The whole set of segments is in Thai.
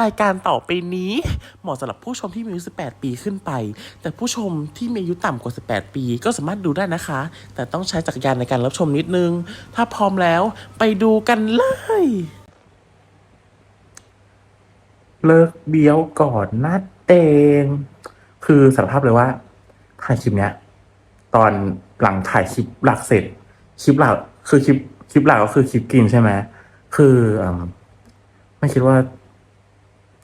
รายการต่อไปนี้ เหมาะสำหรับผู้ชมที่มีอายุ 18 ปีขึ้นไป แต่ผู้ชมที่มีอายุต่ำกว่า 18 ปีก็สามารถดูได้นะคะ แต่ต้องใช้จักรยานในการรับชมนิดนึง ถ้าพร้อมแล้วไปดูกันเลย เลิกเบี้ยวก่อนนัดเตง คือสารภาพเลยว่าถ่ายคลิปเนี้ย ตอนหลังถ่ายคลิปหลักเสร็จ คลิปหลักคือคลิปคลิปหลักก็คือคลิปกินใช่ไหมคืออไม่คิดว่า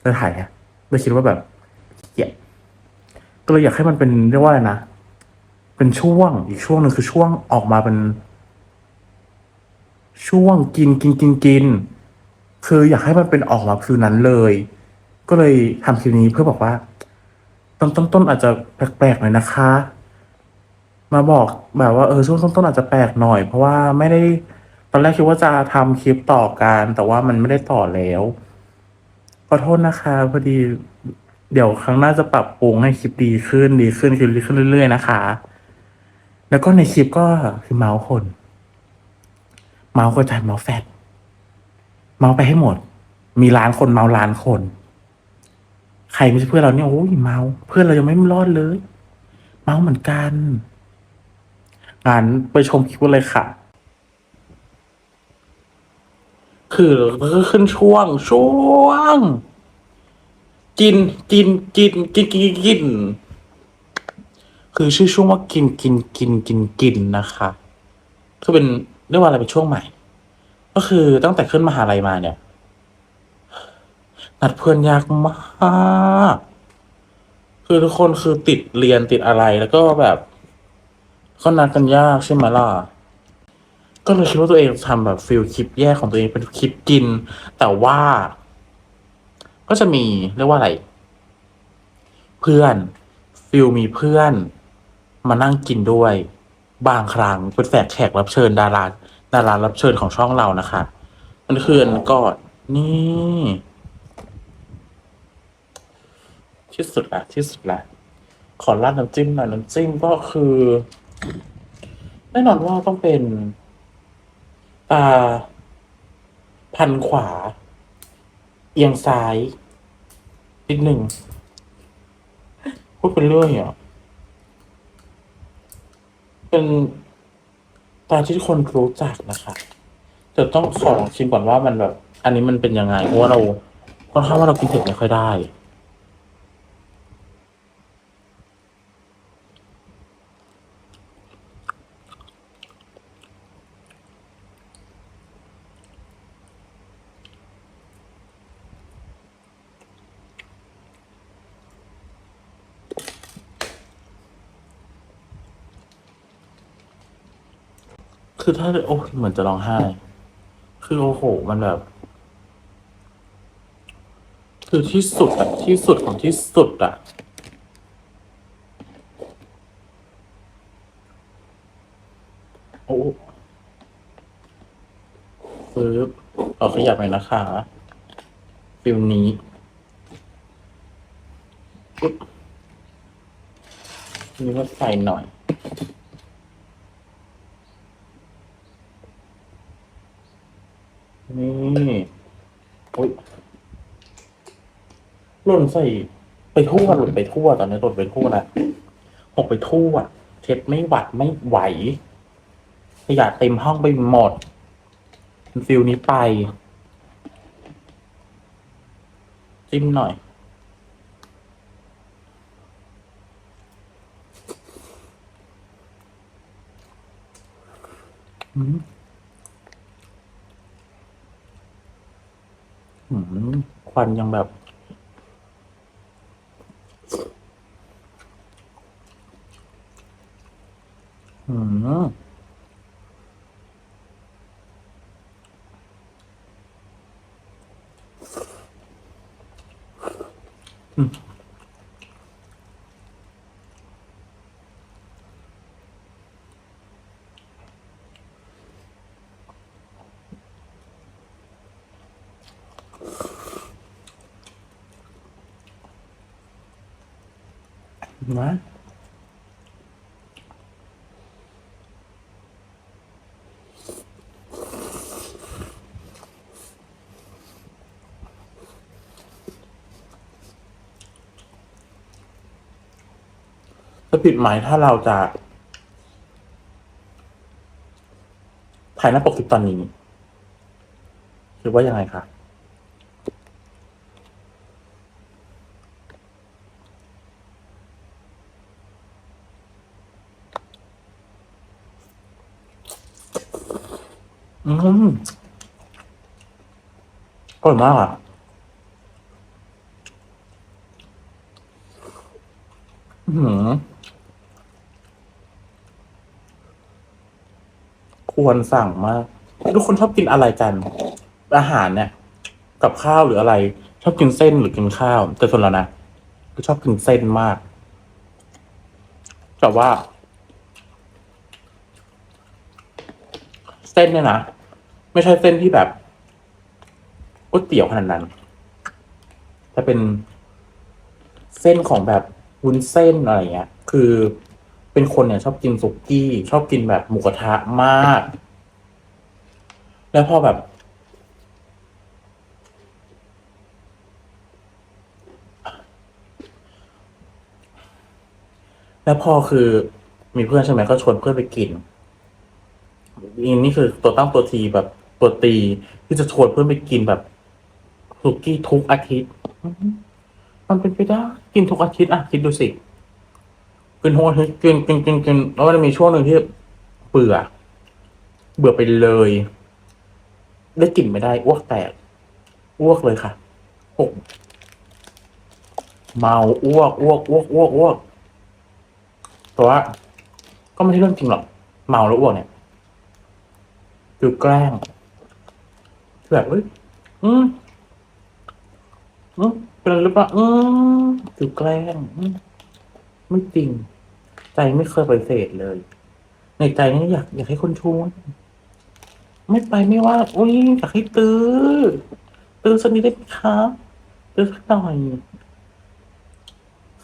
จะถ่ายอะไม่คิดว่าแบบเกียก็เลยอยากให้มันเป็นเรียกว่าอะไรนะ เป็นช่วงอีกช่วงหนึ่งคือช่วงออกมาเป็น ช่วงกินกินกินกิน คืออยากให้มันเป็นออกมาฟิวนั้นเลย ก็เลยทำคลิปนี้เพื่อบอกว่า ต้นต้นต้นอาจจะแปลกๆหน่อยนะคะ มาบอกแบบว่าเออช่วงต้นๆอาจจะแปลกหน่อย เพราะว่าไม่ได้ตอนแรกคิดว่าจะทำคลิปต่อกันแต่ว่ามันไม่ได้ต่อแล้ว ขอโทษนะคะ พอดี เดี๋ยวครั้งหน้าจะปรับปรุงให้คลิปดีขึ้นดีขึ้นคลิปดีขึ้นเรื่อยๆนะคะ แล้วก็ในคลิปก็คือเมาส์คน เมาส์กระจายเมาส์แฟดเมาส์ไปให้หมด มีล้านคนเมาส์ล้านคน ใครไม่ใช่เพื่อนเราเนี่ยโอ้ยเมาส์เพื่อนเรายังไม่รอดเลย เมาส์เหมือนกันงั้นไปชมคลิปกันเลยค่ะ คือขึ้นช่วง ช่วงกินกินกินกินกินกินกิน คือชื่อช่วงว่ากินกินกินกินกินนะคะคือเป็นเรียกว่าอะไรเป็นช่วงใหม่ ก็คือตั้งแต่ขึ้นมหาลัยมาเนี่ยนัดเพื่อนยากมากคือทุกคนคือติดเรียนติดอะไรแล้วก็แบบก็นัดกันยากใช่ไหมล่ะ ก็เลยคิดว่าตัวเองทำแบบฟิลคลิปแยกของตัวเองเป็นคลิปกิน แต่ว่า ก็จะมีเรียกว่าอะไร เพื่อนฟิลมีเพื่อน มานั่งกินด้วย บางครั้งเป็นแฝกแขกรับเชิญดาราดารารับเชิญของช่องเรานะคะมันคืออันก่อนนี่ ที่สุดละที่สุดละขอราดน้ำจิ้มหน่อยน้ำจิ้มก็คือ แน่นอนว่าต้องเป็น ตาพันขวา เอียงซ้ายนิดหนึ่ง พูดเป็นเรื่องเหรอเป็นตาที่คนรู้จักนะคะแต่ต้องขอลองชิมก่อนว่ามันแบบ อันนี้มันเป็นยังไงเพราะว่าเราค่อนข้างว่าเรากินเผ็ดไม่ค่อยได้ คือถ้าโอ้เหมือนจะร้องไห้ คือโอ้โห มันแบบ คือที่สุดอะที่สุดของที่สุดอะโอ้ปึ๊บเอาขยับหน่อยนะคะฟิลนี้ปึ๊บนี่ก็ใส่หน่อย นี่โอ้ยหล่นใส่ ไปทั่วหล่นไปทั่วตอนนี้หล่นไปทั่วล้วหกไปทั่วเช็ดไม่หวัดไม่ไหวขยะเต็มห้องไปหมดฟิลนี้ไป จิ้มหน่อยอืม อืม ควันยังแบบ อืม ผิดไหมถ้าเราจะถ่ายหน้าปกคลิปตอนนี้คิดว่ายังไงคะอืมอร่อยมากอะอือหือ ควรสั่งมากทุกคนชอบกินอะไรกัน อาหารเนี่ย กับข้าวหรืออะไร ชอบกินเส้นหรือกินข้าวแต่ส่วนเรานะก็ชอบกินเส้นมาก แต่ว่า เส้นเนี่ยนะไม่ใช่เส้นที่แบบก๋วยเตี๋ยวขนาดนั้นแต่เป็นเส้นของแบบวุ้นเส้นอะไรเงี้ย คือ เป็นคนเนี่ย ชอบกินสุกี้ ชอบกินแบบหมูกระทะมาก แล้วพอแบบ แล้วพอคือมีเพื่อนใช่ไหมก็ชวนเพื่อนไปกินนี่นี่คือตัวตั้งตัวทีแบบตัวตีที่จะชวนเพื่อนไปกินแบบสุกี้ทุกอาทิตย์ มันเป็นไปได้ กินทุกอาทิตย์อะคิดดูสิ กินทุกอาทิตย์กินกินกินกินแล้วมันจะมีช่วงหนึ่งที่เบื่อ เบื่อไปเลย ได้กลิ่นไม่ได้อ้วกแตกอ้วกเลยค่ะโอ้เมาอ้วกอ้วกอ้วกอ้วกอ้วกแต่ว่าก็ไม่ใช่เรื่องจริงหรอกเมาแล้วอ้วกเนี่ยคือแกล้งคือแบบเอ้ยอืมอืมเป็นหรือเปล่าอืมคือแกล้งอืม ไม่จริง ใจไม่เคยปฏิเสธเลย ในใจนี่อยากอยากให้คนชวนไม่ไปไม่ว่าอุ้ยอยากให้ตื้อตื้อสักนิดได้ไหมครับตื้อสักหน่อย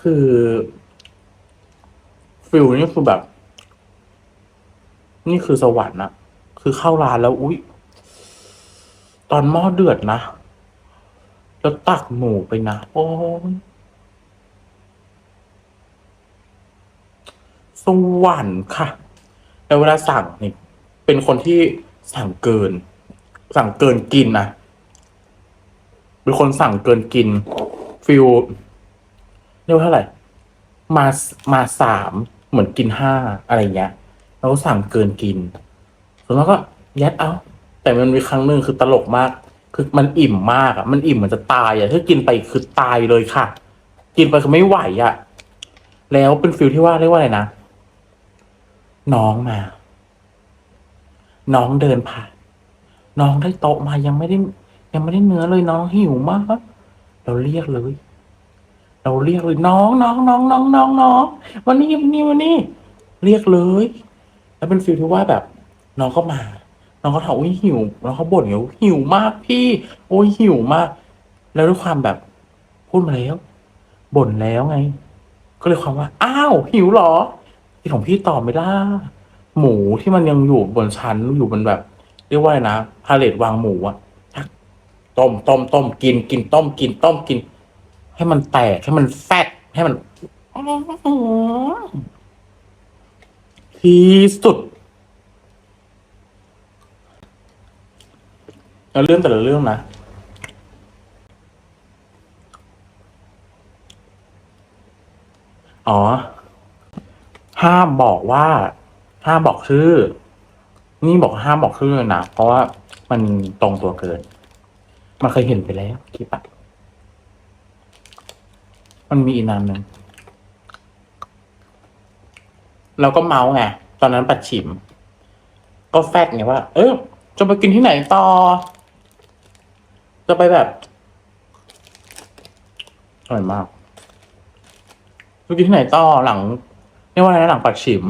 คือฟิลนี่คือแบบ นี่คือสวรรค์นะคือเข้าร้านแล้วอุ๊ยตอนหม้อเดือดนะ แล้วตักหมูไปนะ โอ้ย สวรรค์ค่ะแต่เวลาสั่งนี่เป็นคนที่สั่งเกิน สั่งเกินกินนะเป็นคนสั่งเกินกินฟิลเรียกว่าเท่าไหร่ มามาสามเหมือนกินห้าอะไรเงี้ยแล้วก็สั่งเกินกินส่วนมากก็ยัดเอา แต่มันมีครั้งหนึ่งคือตลกมาก คือมันอิ่มมากอะ มันอิ่มเหมือนจะตายอะถ้ากินไปคือตายเลยค่ะ กินไปคือไม่ไหวอะ แล้วเป็นฟิลที่ว่าเรียกว่าอะไรนะ น้องมา น้องเดินผ่าน น้องได้โต๊ะมายังไม่ได้ ยังไม่ได้เนื้อเลยน้องหิวมากเราเรียกเลย เราเรียกเลยน้องน้องน้องน้องน้องน้องวันนี้วันนี้วันนี้ เรียกเลย แล้วเป็นฟิลที่ว่าแบบ น้องก็มา น้องก็ถามอุ้ยหิวน้องเขาบ่นอยู่หิวมากพี่ โอ้ยหิวมาก แล้วด้วยความแบบพูดมาแล้วบ่นแล้วไง ก็เลยความว่า อ้าว หิวเหรอ ที่ของพี่ตอบไม่ได้หมูที่มันยังอยู่บนชั้นอยู่บนแบบ เรียกว่าอะไรนะพาเลตวางหมูอะต้มต้มต้มกินกินต้มกินต้มกิน ให้มันแตกให้มันแฟตให้มันที่สุดแล้วเรื่องแต่ละเรื่องนะอ๋อ ห้ามบอกว่า ห้ามบอกชื่อ นี่บอกห้ามบอกชื่อนะเพราะว่ามันตรงตัวเกิน มันเคยเห็นไปแล้วคลิปอะมันมีอีกนานหนึ่งเราก็เมาไงตอนนั้นปัดฉิม ก็แฟดไงว่า เออจะไปกินที่ไหนต่อ จะไปแบบอร่อยมากไปกินที่ไหนต่อหลัง เรียกว่าอะไรนะหลังปัดฉิม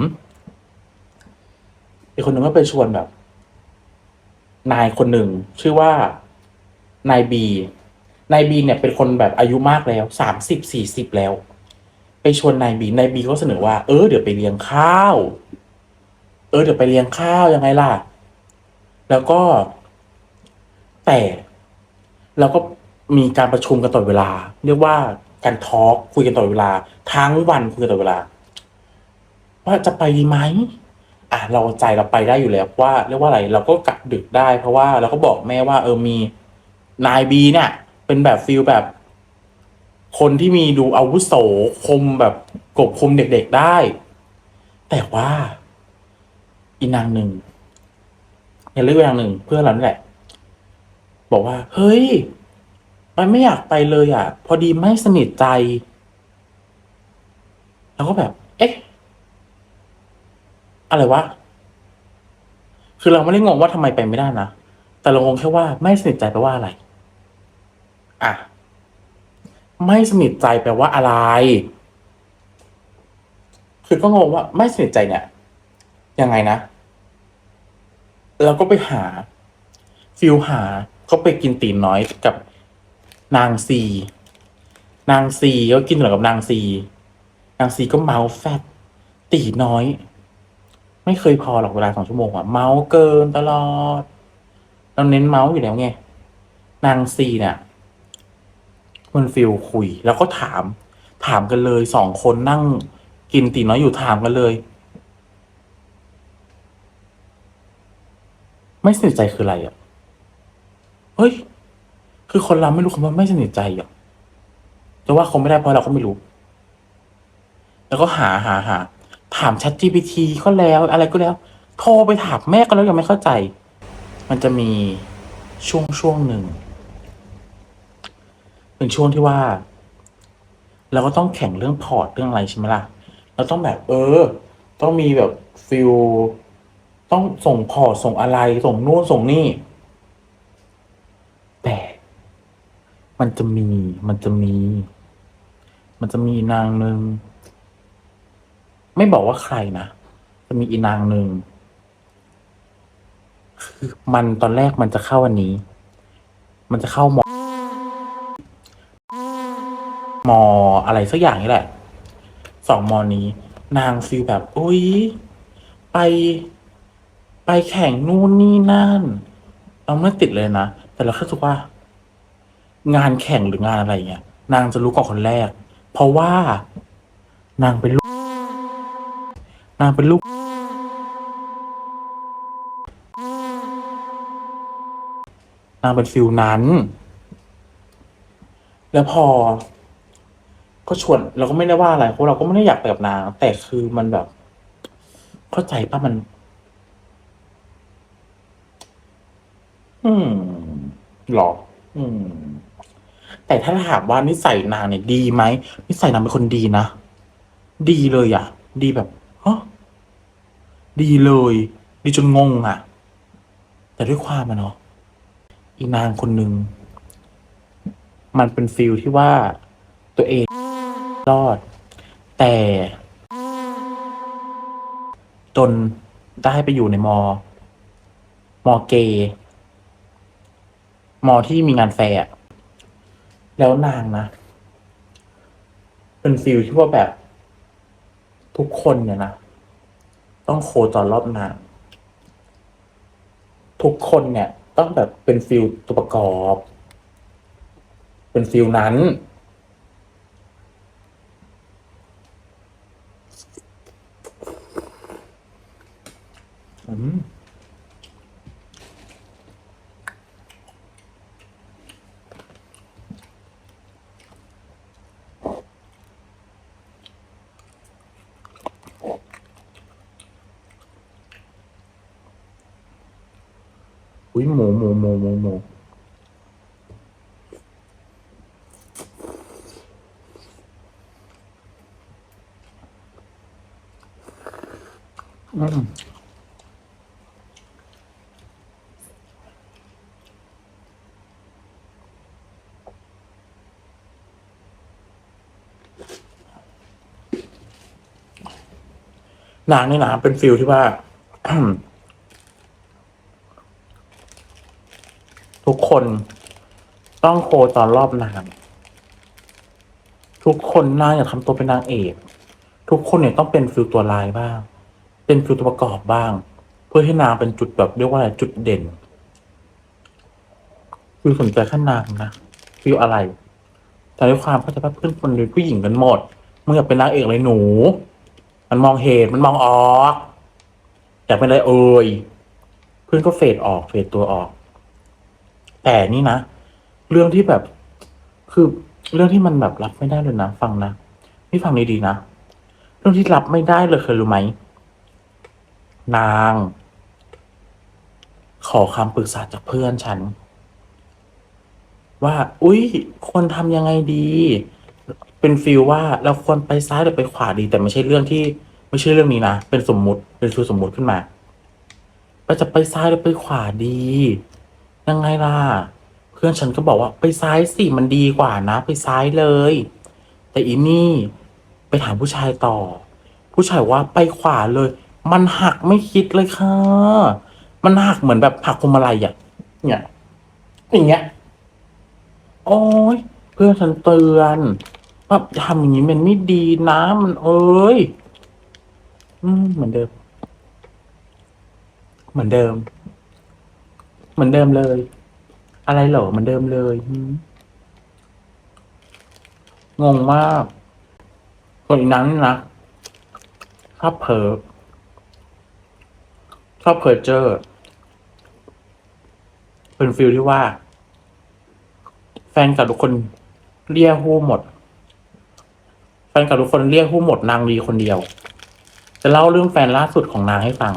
อีกคนหนึ่งก็ไปชวนแบบ นายคนหนึ่งชื่อว่านายบีนายบีเนี่ยเป็นคนแบบอายุมากแล้วสามสิบสี่สิบแล้ว ไปชวนนายบีนายบีก็เสนอว่าเออเดี๋ยวไปเลี้ยงข้าว เออเดี๋ยวไปเลี้ยงข้าวยังไงล่ะ แล้วก็ แต่เราก็มีการประชุมกันตลอดเวลา เรียกว่าการทอล์กคุยกันตลอดเวลา ทั้งวันคุยกันตลอดเวลา ว่าจะไปดีไหมอะเราใจเราไปได้อยู่แล้วว่าเรียกว่าอะไรเราก็กลับดึกได้ เพราะว่าเราก็บอกแม่ว่า เออมีนายบีเนี่ย เป็นแบบฟิลแบบ คนที่มีดูอาวุโสคมแบบกบคมเด็กๆได้ แต่ว่า อีนางหนึ่งอย่าเรียกว่านางหนึ่งเพื่อนเรานี่แหละ บอกว่า เฮ้ยมันไม่อยากไปเลยอะ พอดีไม่สนิทใจ แล้วก็แบบ เอ๊ะ อะไรวะ คือเราไม่ได้งงว่าทำไมไปไม่ได้นะ แต่เรางงแค่ว่าไม่สนิทใจแปลว่าอะไร อะ ไม่สนิทใจแปลว่าอะไร คือก็งงว่า ไม่สนิทใจเนี่ย ยังไงนะเราก็ไปหา ฟิลหาก็ไปกินตีนน้อยกับนางซี นางซีก็กินเหมือนกับนางซี นางซีก็เมาแฟตตีน้อย ไม่เคยพอหรอกเวลาสองชั่วโมงอะเมาเกินตลอด เราเน้นเมาอยู่แล้วไง นางซีเนี่ยมันฟิลคุย แล้วก็ถาม ถามกันเลยสองคนนั่งกินตีน้อยอยู่ถามกันเลย ไม่สนิทใจคืออะไรอะเฮ้ย คือคนเราไม่รู้คำว่าไม่สนิทใจอะจะว่าคงไม่ได้เพราะเราก็ไม่รู้ แล้วก็หาหาหา ถาม Chat GPT ก็แล้วอะไรก็แล้ว โทรไปถามแม่ก็แล้วยังไม่เข้าใจ มันจะมีช่วงช่วงหนึ่งเป็นช่วงที่ว่า เราก็ต้องแข่งเรื่องพอร์ตเรื่องอะไรใช่ไหมล่ะเราต้องแบบ เออ ต้องมีแบบฟิลต้องส่งพอร์ตส่งอะไร ส่งนู่นส่งนี่ แต่มันจะมีมันจะมี มันจะมีนางหนึ่ง ไม่บอกว่าใครนะจะมีอีนางหนึ่งคือมันตอนแรกมันจะเข้าอันนี้ มันจะเข้ามอมออะไรสักอย่างนี่แหละ สองมอนี้ นางฟีลแบบอุ้ยไป ไปแข่งนู่นนี่นั่นเราไม่ติดเลยนะ แต่เราแค่รู้สึกว่า งานแข่งหรืองานอะไรเงี้ย นางจะรู้ก่อนคนแรก เพราะว่านางเป็นลูก นางเป็นลูก นางเป็นฟิลนั้น แล้วพอ ก็ชวนเราก็ไม่ได้ว่าอะไรเพราะเราก็ไม่ได้อยากไปกับนาง แต่คือมันแบบ เข้าใจป่ะมัน อืมหรอ อืม แต่ถ้าถามว่านิสัยนางเนี่ยดีไหมนิสัยนางเป็นคนดีนะ ดีเลยอะ ดีแบบ ดีเลย ดีจนงงอะ แต่ด้วยความมันเนาะอีนางคนหนึ่งมันเป็นฟิลที่ว่าตัวเองรอด แต่จนได้ไปอยู่ในมอ มอเกย์มอที่มีงานแฟร์อะแล้วนางนะ เป็นฟิลที่ว่าแบบ ทุกคนเนี่ยนะ ต้องโคจรรอบนางทุกคนเนี่ย ต้องแบบเป็นฟิลตัวประกอบ เป็นฟิลนั้น อืม อุ้ย หมูหมูหมูหมูอืมนางนี่นะเป็นฟิลที่ว่า กคน ต้องโคตอนรอบนางทุกคนนางอยากทำตัวเป็นนางเอก ทุกคนเนี่ยต้องเป็นฟิลตัวลายบ้าง เป็นฟิลตัวประกอบบ้าง เพื่อให้นางเป็นจุดแบบเรียกว่าอะไรจุดเด่นคือสนใจแค่นนางนะฟิลอะไร แต่ด้วยความเข้าใจว่าเพื่อนคนเป็นผู้หญิงกันหมดมึงอยากเป็นนางเอกเลยหนู มันมองเห็นมันมองออกแต่เป็นอะไรเอ่ยเพื่อนก็เฟดออกเฟดตัวออก แต่นี่นะ เรื่องที่แบบคือเรื่องที่มันแบบรับไม่ได้เลยนะฟังนะนี่ฟังดีๆนะเรื่องที่รับไม่ได้เลยเคยรู้ไหมนาง ขอคำปรึกษาจากเพื่อนฉัน ว่า อุ้ยควรทำยังไงดี เป็นฟีลว่าเราควรไปซ้ายหรือไปขวาดี แต่ไม่ใช่เรื่องที่ ไม่ใช่เรื่องนี้นะ เป็นสมมุติ เป็นฟีลสมมุติขึ้นมาว่าจะไปซ้ายหรือไปขวาดี ยังไงล่ะ เพื่อนฉันก็บอกว่าไปซ้ายสิมันดีกว่านะ ไปซ้ายเลย แต่อีนี่ ไปถามผู้ชายต่อ ผู้ชายว่าไปขวาเลย มันหักไม่คิดเลยค่ะ มันหักเหมือนแบบหักพวงมาลัยอะเนี่ยอย่างเงี้ยโอ้ยเพื่อนฉันเตือนว่าทำอย่างนี้มันไม่ดีนะมันเอ้ย อืมเหมือนเดิม เหมือนเดิม เหมือนเดิมเลย อะไรเหรอเหมือนเดิมเลยงงมากคนอีกนั้นนะชอบเผลอชอบเผลอเจอ เป็นฟิลที่ว่า แฟนกับทุกคนเรียกหู้หมด แฟนกับทุกคนเรียกหู้หมดนางดีคนเดียว จะเล่าเรื่องแฟนล่าสุดของนางให้ฟัง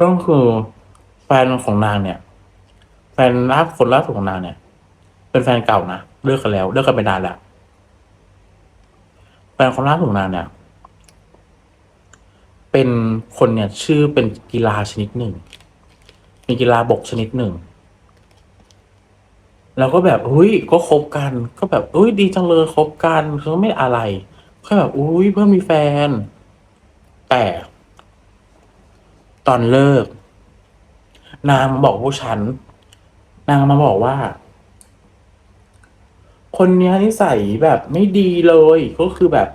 ก็คือแฟนของนางเนี่ย แฟนล่าคนล่าสุดของนางเนี่ย เป็นแฟนเก่านะเลิกกันแล้วเลิกกันไปนานแล้วแฟนคนล่าสุดของนางเนี่ย เป็นคนเนี่ย ชื่อเป็นกีฬาชนิดหนึ่งเป็นกีฬาบกชนิดหนึ่ง แล้วก็แบบอุ้ยก็คบกัน ก็แบบอุ้ยดีจังเลยคบกันเขาไม่อะไรแค่แบบอุ้ยเพื่อนมีแฟน แต่ ตอนเลิก นางมาบอกพวกฉัน นางมาบอกว่า คนเนี้ยนิสัยแบบไม่ดีเลย ก็คือแบบ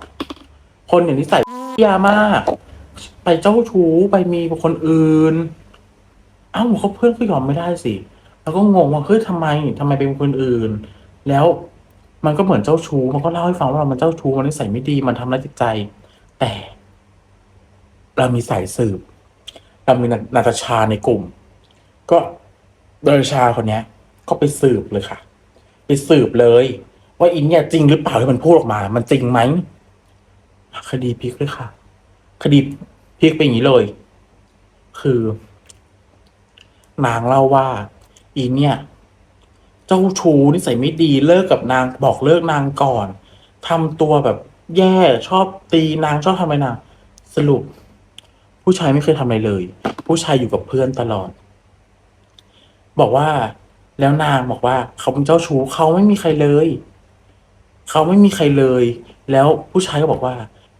คนอย่างนิสัยเหี้ยมาก ไปเจ้าชู้ไปมีคนอื่น เอ้าเขาเพื่อนก็ยอมไม่ได้สิ แล้วก็งงว่าเฮ้ยทำไมทำไมเป็นคนอื่น แล้วมันก็เหมือนเจ้าชู้ มันก็เล่าให้ฟังว่ามันเจ้าชู้ มันนิสัยไม่ดี มันทำร้ายจิตใจ แต่ เรามีสายสืบ เรามีนาตาชาในกลุ่ม ก็นาตาชาคนเนี้ย ก็ไปสืบเลยค่ะ ไปสืบเลย ว่าอินเนี่ยจริงหรือเปล่าที่มันพูดออกมา มันจริงไหมคดีพลิกเลยค่ะ คดีพลิกเป็นอย่างนี้เลย คือนางเล่าว่า อีเนี่ย เจ้าชู้นิสัยไม่ดีเลิกกับนางบอกเลิกนางก่อนทำตัวแบบแย่ชอบตีนางชอบทำอะไรนางสรุป ผู้ชายไม่เคยทำอะไรเลย ผู้ชายอยู่กับเพื่อนตลอด บอกว่าแล้วนางบอกว่า เขาเป็นเจ้าชู้เขาไม่มีใครเลย เขาไม่มีใครเลย แล้วผู้ชายก็บอกว่า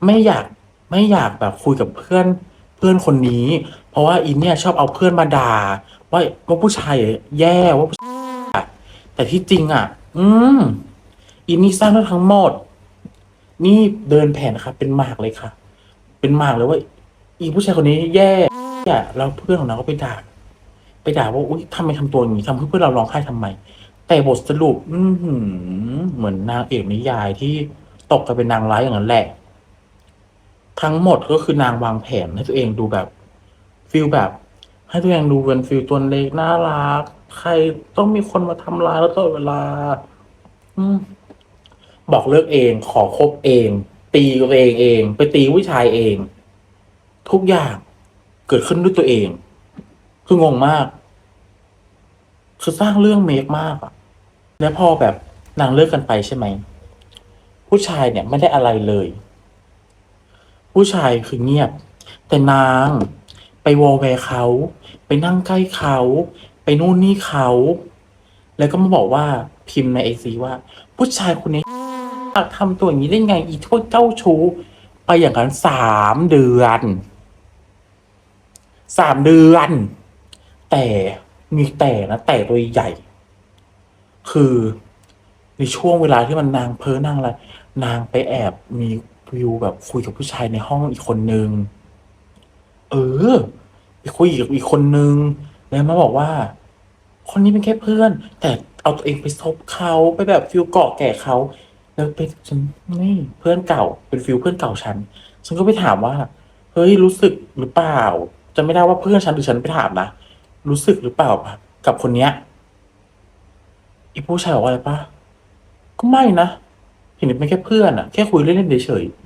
ไม่อยากไม่อยากแบบคุยกับเพื่อนเพื่อนคนนี้ เพราะว่าอินเนี่ยชอบเอาเพื่อนมาด่าว่าว่าผู้ชายแย่ว่าผู้ชายแต่ที่จริงอะ อืมอินนี่สร้างเรื่องทั้งหมด นี่เดินแผนค่ะ เป็นหมากเลยค่ะ เป็นหมากเลยว่า อีผู้ชายคนนี้แย่อะแล้วเพื่อนของนางก็ไปด่าไปด่าว่าอุ้ยทำไมทำตัวอย่างนี้ทำให้เพื่อนเราร้องไห้ทำไม แต่บทสรุป อืเหมือนนางเอกนิยายที่ตกกลายเป็นนางร้ายอย่างนั้นแหละ ทั้งหมดก็คือนางวางแผนให้ตัวเองดูแบบฟิลแบบ ให้ตัวเองดูเป็นฟิลตัวเล็กน่ารักใครต้องมีคนมาทำร้ายแล้วตลอดเวลา อืมบอกเลิกเอง ขอคบเอง ตีตัวเองเอง ไปตีผู้ชายเอง ทุกอย่างเกิดขึ้นด้วยตัวเอง คืองงมาก คือสร้างเรื่องเมคมากอะแล้วพอแบบนางเลิกกันไปใช่ไหม ผู้ชายเนี่ยไม่ได้อะไรเลย ผู้ชายคือเงียบ แต่นางไปวอลแวร์เขา ไปนั่งใกล้เขา ไปนู่นนี่เขา แล้วก็มาบอกว่าพิมพ์ในไอซีว่า ผู้ชายคนนี้ทำตัวอย่างนี้ได้ไง อีพวกเจ้าชู้ ไปอย่างนั้นสามเดือน สามเดือน แต่มีแต่นะ แต่ตัวใหญ่ คือในช่วงเวลาที่มันนางเพ้อนางอะไรนางไปแอบมีวิวแบบคุยกับผู้ชายในห้องอีกคนนึง เออไปคุยกับอีกคนนึง แล้วมาบอกว่า คนนี้เป็นแค่เพื่อน แต่เอาตัวเองไปซบเขาไปแบบฟิลเกาะแก่เขาแล้วเป็นฉันนี่เพื่อนเก่า เป็นฟิลเพื่อนเก่าฉัน ฉันก็ไปถามว่า เฮ้ยรู้สึกหรือเปล่า จะไม่ได้ว่าเพื่อนฉันหรือฉันไปถามนะ รู้สึกหรือเปล่ากับคนเนี้ยอีผู้ชายบอกว่าอะไรปะก็ไม่นะ เห็นเป็นแค่เพื่อนอะแค่คุยเล่นๆเฉยๆ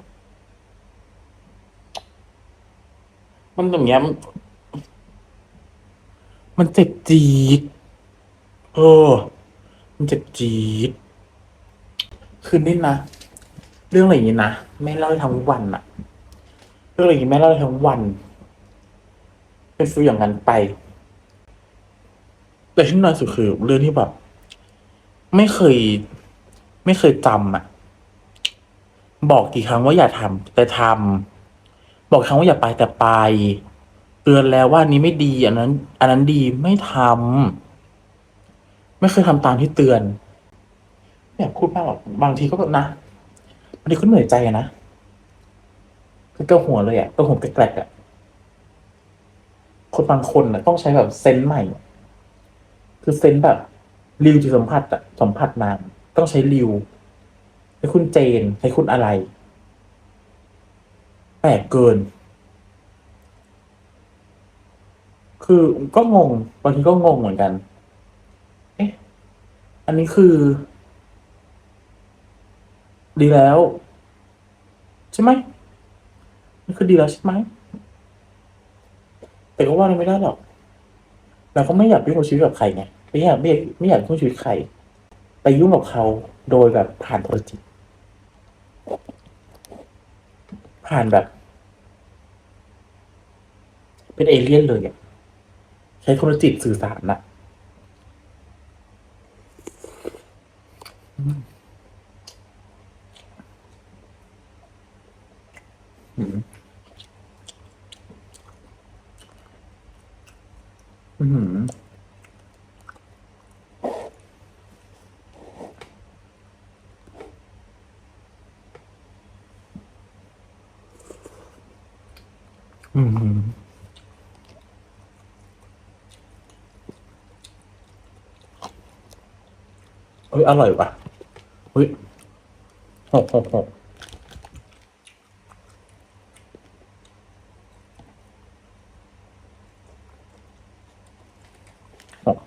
มันอย่างเงี้ยมันมันเจ็บจี๊ดเออ มันเจ็บจี๊ดคือนี่นะ เรื่องอะไรอย่างนี้นะแม่เล่าให้ทั้งวันอะเรื่องอะไรอย่างนี้แม่เล่าให้ทั้งวัน เป็นฟิลอย่างนั้นไป แต่ที่น่าสุดคือเรื่องที่แบบ ไม่เคย ไม่เคยจำอะ บอกกี่ครั้งว่าอย่าทำแต่ทำบอกครั้งว่าอย่าไปแต่ไปเตือนแล้วว่านี้ไม่ดี อันนั้น อันนั้นดีไม่ทำไม่เคยทำตามที่เตือนไม่ยพูดมากหรอกบางทีก็แบบนะบางทีก็เหนื่อยใจนะคือเกาหัวเลยอะเกาหัวแกลกๆอะ คนบางคนอะต้องใช้แบบเซนส์ใหม่ คือเซนส์แบบริวจิตสัมผัสอะสัมผัสมาต้องใช้ริวใช้คุณเจนใช้คุณอะไร แปลกเกิน คือก็งงบางทีก็งงเหมือนกัน เอ๊ะ อันนี้คือ ดีแล้ว ใช่ไหมนี่คือดีแล้วใช่ไหม แต่ก็ว่าอะไรไม่ได้หรอก เราก็ไม่อยากยุ่งกับชีวิตกับใครไงไม่อยากไม่ไม่อยากยุ่งชีวิตใคร ไปยุ่งกับเขาโดยแบบผ่านโทรจิต ผ่านแบบ เป็นเอเลี่ยนเลยอะใช้โทรจิตสื่อสารนะอืม อืมอืมเฮ้ยอร่อยว่ะเฮ้ยหกหกหกหก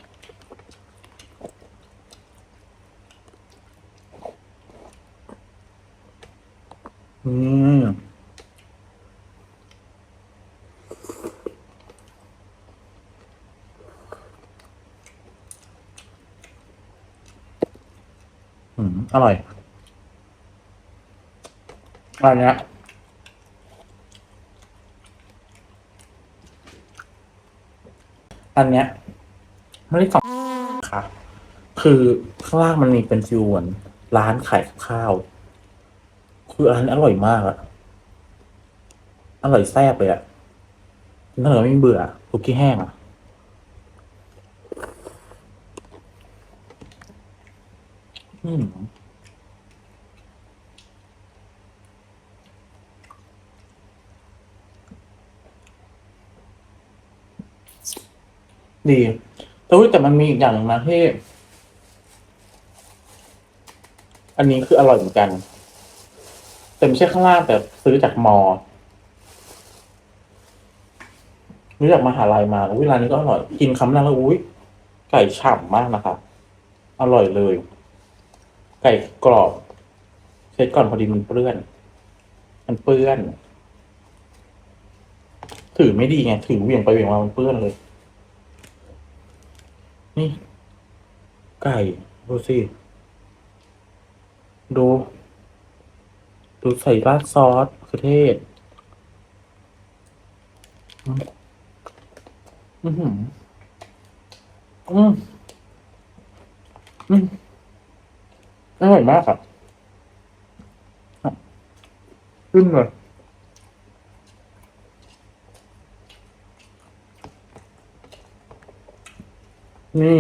อืม อร่อยอันนี้อันเนี้ยไม่ได้สองค่ะ คือข้างล่างมันมีเป็นฟิวเหมือนร้านขายข้าว คืออันนั้อร่อยมากอะอร่อยแซ่บเลยอะกินถ้าเกิดไม่เบื่อสุกี้แห้งอะอืม ดีแต่ว่าแต่มันมีอีกอย่างหนึ่งนะที่อันนี้คืออร่อยเหมือนกันแต่ไม่ใช่ข้างล่างแต่ซื้อจากมอรู้จากมหาลัยมาอุ้ยร้านนี้ก็อร่อย กินคำแรกแล้วอุ้ยไก่ฉ่ำมากนะครับ อร่อยเลย ไก่กรอบ เช็ดก่อนพอดีมันเปื้อน มันเปื้อน ถือไม่ดีไง ถือเวียงไปเวียงมามันเปื้อนเลย นี่ไก่ดูสิดู ดูใส่ราดซอสมะเขือเทศ อืมอือหืออืมอืมอร่อยมากอะขึ้นเลย นี่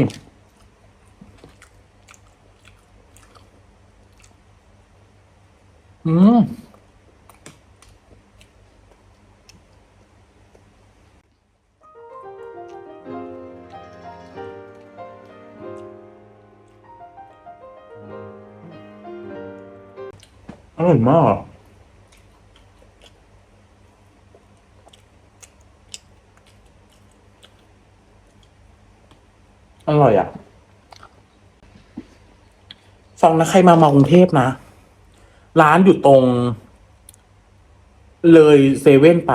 อืมอร่อยมาก อร่อยอะ ฟัง นะใครมามากรุงเทพนะ ร้านอยู่ตรง เลยเซเว่นไป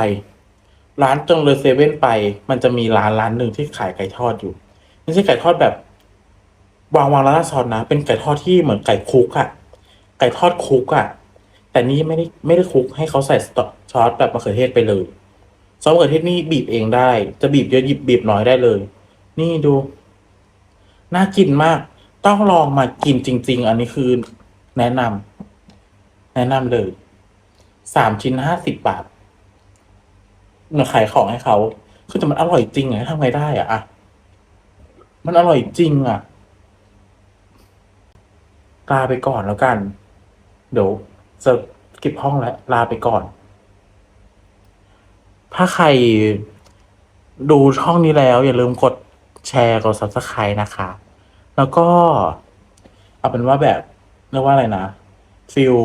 ร้านตรงเลยเซเว่นไป มันจะมีร้านร้านหนึ่งที่ขายไก่ทอดอยู่ไม่ใช่ไก่ทอดแบบ วางวางร้านซอนนะ เป็นไก่ทอดที่เหมือนไก่คุกอะไก่ทอดคุกอะแต่นี่ไม่ได้ไม่ได้คุกให้เขาใส่สตอซอสแบบมะเขือเทศไปเลยซอสมะเขือเทศนี่บีบเองได้ จะบีบเยอะยิบบีบน้อยได้เลย นี่ดู น่ากินมาก ต้องลองมากินจริง ๆ อันนี้คือ แนะนำแนะนำเลยสามชิ้นห้าสิบบาทเนื้อขายของให้เขาคือแต่มันอร่อยจริงไงทำไงได้อะอะมันอร่อยจริงอะลาไปก่อนแล้วกัน เดี๋ยวจะเก็บห้องแล้วลาไปก่อน ถ้าใครดูช่องนี้แล้ว อย่าลืมกดแชร์กด subscribe นะคะ แล้วก็ เอาเป็นว่าแบบเรียกว่าอะไรนะฟิล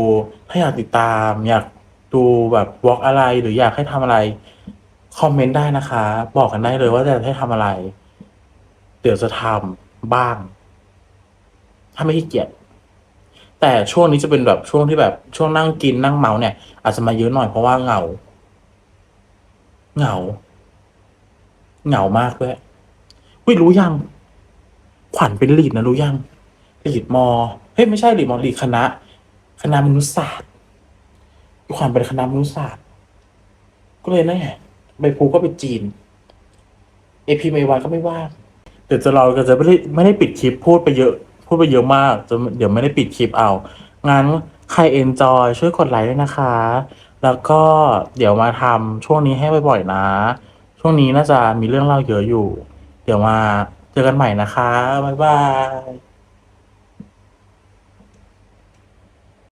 ถ้าอยากติดตาม อยากดูแบบวอล์กอะไรหรืออยากให้ทำอะไร คอมเมนต์ได้นะคะ บอกกันได้เลยว่าจะให้ทำอะไร เดี๋ยวจะทำบ้าง ถ้าไม่ขี้เกียจแต่ช่วงนี้จะเป็นแบบช่วงที่แบบช่วงนั่งกินนั่งเมาเนี่ย อาจจะมาเยอะหน่อยเพราะว่าเหงา เหงา เหงามากด้วยอุ้ยรู้ยัง ขวัญเป็นลีดนะรู้ยังลีดมอเฮ้ยไม่ใช่ลีดมอลีดคณะ คณะมนุษยศาสตร์ขวัญเป็นคณะมนุษยศาสตร์ ก็เลยนั่นไงใบภูก็ไปจีนเอพีไมวายก็ไม่ว่างเดี๋ยวจะเราก็จะไม่ได้ไม่ได้ปิดคลิปพูดไปเยอะ พูดไปเยอะมากจะเดี๋ยวไม่ได้ปิดคลิปเอางั้นใครเอนจอยช่วยกดไลค์ด้วยนะคะ แล้วก็เดี๋ยวมาทำช่วงนี้ให้บ่อยๆนะ ช่วงนี้น่าจะมีเรื่องเล่าเยอะอยู่ เดี๋ยวมา เจอกันใหม่นะคะ บ๊ายบาย